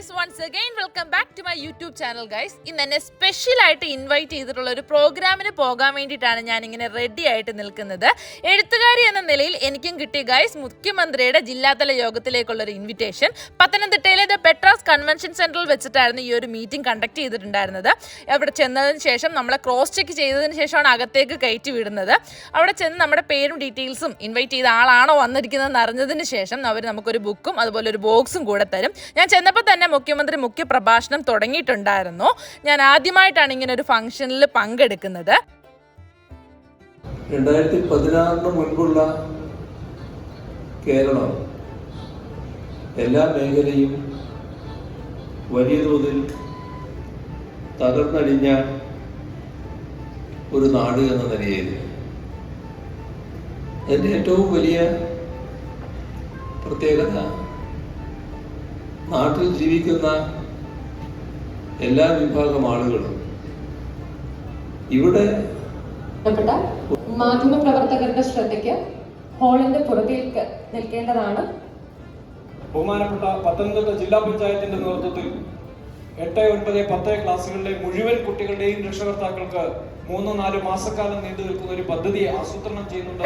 Guys once again welcome back to my YouTube channel guys ഇന്ന് എന്നെ special ആയിട്ട് invite ചെയ്തിട്ടുള്ള ഒരു പ്രോഗ്രാമിന് പോകാൻ വേണ്ടിയിട്ടാണ് ഞാൻ ഇങ്ങനെ റെഡി ആയിട്ട് നിൽക്കുന്നത്. എഴുത്തുകാരി എന്ന നിലയിൽ എനിക്കും കിട്ടിയ ഗൈസ് മുഖ്യമന്ത്രിയുടെ ജില്ലാതല യോഗത്തിലേക്കുള്ള ഒരു ഇൻവിറ്റേഷൻ പത്തനംതിട്ടയിലെ ദ പെട്രാസ് കൺവെൻഷൻ സെന്ററിൽ വെച്ചിട്ടായിരുന്നു ഈ ഒരു മീറ്റിംഗ് കണ്ടക്ട് ചെയ്തിട്ടുണ്ടായിരുന്നത്. അവിടെ ചെന്നതിന് ശേഷം നമ്മളെ ക്രോസ് ചെക്ക് ചെയ്തതിന് ശേഷമാണ് അകത്തേക്ക് കയറ്റി വിടുന്നത്. അവിടെ ചെന്ന് നമ്മുടെ പേരും ഡീറ്റെയിൽസും ഇൻവൈറ്റ് ചെയ്ത ആളാണോ വന്നിരിക്കുന്നതെന്ന് അറിഞ്ഞതിന് ശേഷം അവർ നമുക്കൊരു ബുക്കും അതുപോലെ ഒരു ബോക്സും കൂടെ തരും. ഞാൻ ചെന്നപ്പോൾ തന്നെ മുഖ്യമന്ത്രി മുഖ്യ പ്രഭാഷണം തുടങ്ങിയിട്ടുണ്ടായിരുന്നു. ഞാൻ ആദ്യമായിട്ടാണ് ഇങ്ങനെ ഒരു ഫംഗ്ഷനിൽ പങ്കെടുക്കുന്നത്. രണ്ടായിരത്തി പതിനാറിന് മുൻപുള്ള കേരളം എല്ലാ മേഖലയും വലിയ തോതിൽ തകർന്നടിഞ്ഞ ഒരു നാട് എന്ന നിലയിൽ. അതിന്റെ ഏറ്റവും വലിയ പ്രത്യേകത നാട്ടിൽ ജീവിക്കുന്ന എല്ലാ വിഭാഗം ആളുകളും ഇവിടെ മാധ്യമ പ്രവർത്തകരുടെ ശ്രദ്ധയ്ക്ക് ഹോളിന്റെ പുറകിലേക്ക് നിൽക്കേണ്ടതാണ്. ബഹുമാനപ്പെട്ട പത്തനംതിട്ട ജില്ലാ പഞ്ചായത്തിന്റെ നേതൃത്വത്തിൽ എട്ട് ഒൻപത് പത്ത് ക്ലാസ്സുകളിലെ മുഴുവൻ കുട്ടികളുടെയും രക്ഷകർത്താക്കൾക്ക് മൂന്ന് നാല് മാസക്കാലം നീണ്ടു നിൽക്കുന്ന ഒരു പദ്ധതി ആസൂത്രണം ചെയ്യുന്നുണ്ട്.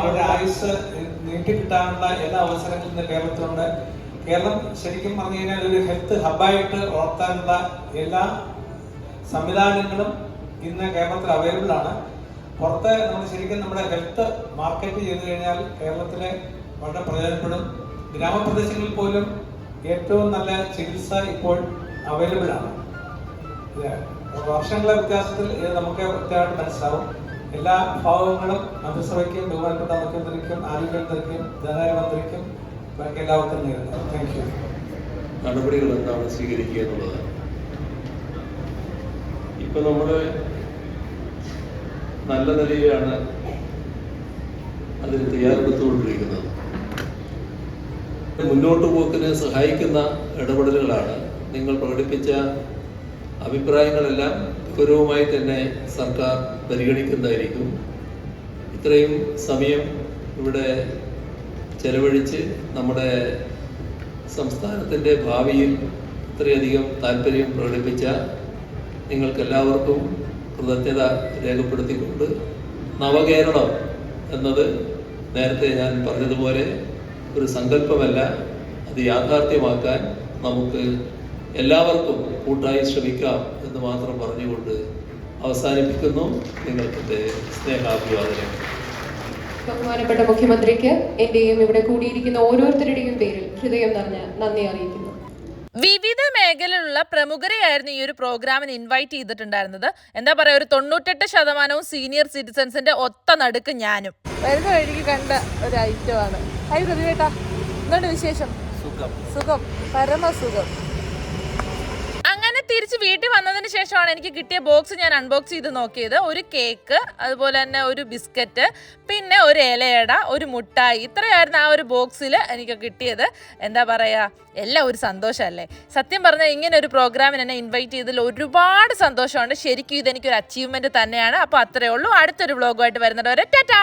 അവരുടെ ആയുസ് നീട്ടിക്കിട്ടാനുള്ള എല്ലാ അവസരങ്ങളും കേരളത്തിലുണ്ട് കേരളം ശരിക്കും പറഞ്ഞു കഴിഞ്ഞാൽ ഒരു ഹെൽത്ത് ഹബായിട്ട് വളർത്താനുള്ള എല്ലാ സംവിധാനങ്ങളും ഇന്ന് കേരളത്തിൽ അവൈലബിൾ ആണ്. പുറത്ത് നമ്മൾ ശരിക്കും നമ്മുടെ ഹെൽത്ത് മാർക്കറ്റ് ചെയ്തു കഴിഞ്ഞാൽ കേരളത്തിലെ വളരെ പ്രയോജനപ്പെടും. ഗ്രാമപ്രദേശങ്ങളിൽ പോലും ഏറ്റവും നല്ല ചികിത്സ ഇപ്പോൾ അവൈലബിൾ ആണ്. വർഷങ്ങളെ വ്യത്യാസത്തിൽ ഇത് നമുക്ക് വ്യക്തമായിട്ട് മനസ്സിലാവും. എല്ലാ ഭാഗങ്ങളും മന്ത്രിസഭയ്ക്കും ബഹുമാനപ്പെട്ട മുഖ്യമന്ത്രിക്കും ആരോഗ്യമന്ത്രിക്കും ധനകാര്യമന്ത്രിക്കും നടപടികൾ എന്താണ് സ്വീകരിക്കുക എന്നുള്ളത്? ഇപ്പൊ നമ്മൾ നല്ല നിലയിലാണ് അതിന് തയ്യാറെടുത്തുകൊണ്ടിരിക്കുന്നത്. മുന്നോട്ട് പോക്കിന് സഹായിക്കുന്ന ഇടപെടലുകളാണ് നിങ്ങൾ പ്രകടിപ്പിച്ച അഭിപ്രായങ്ങളെല്ലാം ഗൗരവമായി തന്നെ സർക്കാർ പരിഗണിക്കുന്നതായിരിക്കും. ഇത്രയും സമയം ഇവിടെ ചെലവഴിച്ച് നമ്മുടെ സംസ്ഥാനത്തിന്റെ ഭാവിയിൽ ഇത്രയധികം താല്പര്യം പ്രകടിപ്പിച്ച നിങ്ങൾക്കെല്ലാവർക്കും കൃതജ്ഞത രേഖപ്പെടുത്തിക്കൊണ്ട് നവകേരളം എന്നത് നേരത്തെ ഞാൻ പറഞ്ഞതുപോലെ ഒരു സങ്കല്പമല്ല. അത് യാഥാർത്ഥ്യമാക്കാൻ നമുക്ക് എല്ലാവർക്കും കൂട്ടായി ശ്രമിക്കാം എന്ന് മാത്രം പറഞ്ഞുകൊണ്ട് അവസാനിപ്പിക്കുന്നു. നിങ്ങൾക്കിന്റെ സ്നേഹാഭിവാദനം ബഹുമാനപ്പെട്ട മുഖ്യമന്ത്രിക്ക് എന്റെയും ഇവിടെ കൂടിയിരിക്കുന്ന ഓരോരുത്തരുടെയും പേരിൽ ഹൃദയം നിറഞ്ഞ നന്ദി അറിയിക്കുന്നു. വിവിധ മേഖലയിലുള്ള പ്രമുഖരെയായിരുന്നു ഈ ഒരു പ്രോഗ്രാമിന് ഇൻവൈറ്റ് ചെയ്തിട്ടുണ്ടായിരുന്നത്. എന്താ പറയാ ഒരു തൊണ്ണൂറ്റെട്ട് ശതമാനവും സീനിയർ സിറ്റിസൺസിന്റെ ഒത്ത നടുക്ക് ഞാനും. വരുന്ന വഴിക്ക് കണ്ട ഒരു ഐറ്റമാണ് ഹൈ പ്രതിവേട്ടാ എന്താണ് വിശേഷം? സുഖം. സുഖം. പരമസുഖം. തിരിച്ച് വീട്ടിൽ വന്നതിന് ശേഷമാണ് എനിക്ക് കിട്ടിയ ബോക്സ് ഞാൻ അൺബോക്സ് ചെയ്ത് നോക്കിയത്. ഒരു കേക്ക് അതുപോലെ തന്നെ ഒരു ബിസ്ക്കറ്റ് പിന്നെ ഒരു ഇലയട ഒരു മുട്ടായി. ഇത്രയായിരുന്നു ആ ഒരു ബോക്സിൽ എനിക്ക് കിട്ടിയത്. എന്താ പറയുക എല്ലാം ഒരു സന്തോഷമല്ലേ? സത്യം പറഞ്ഞാൽ ഇങ്ങനെ ഒരു പ്രോഗ്രാമിന് എന്നെ ഇൻവൈറ്റ് ചെയ്തതിൽ ഒരുപാട് സന്തോഷമുണ്ട്. ശരിക്കും ഇതെനിക്കൊരു അച്ചീവ്മെന്റ് തന്നെയാണ്. അപ്പോൾ അത്രയേ ഉള്ളൂ. അടുത്തൊരു വ്ളോഗുമായിട്ട് വരുന്നത് വരെ ടാറ്റാ!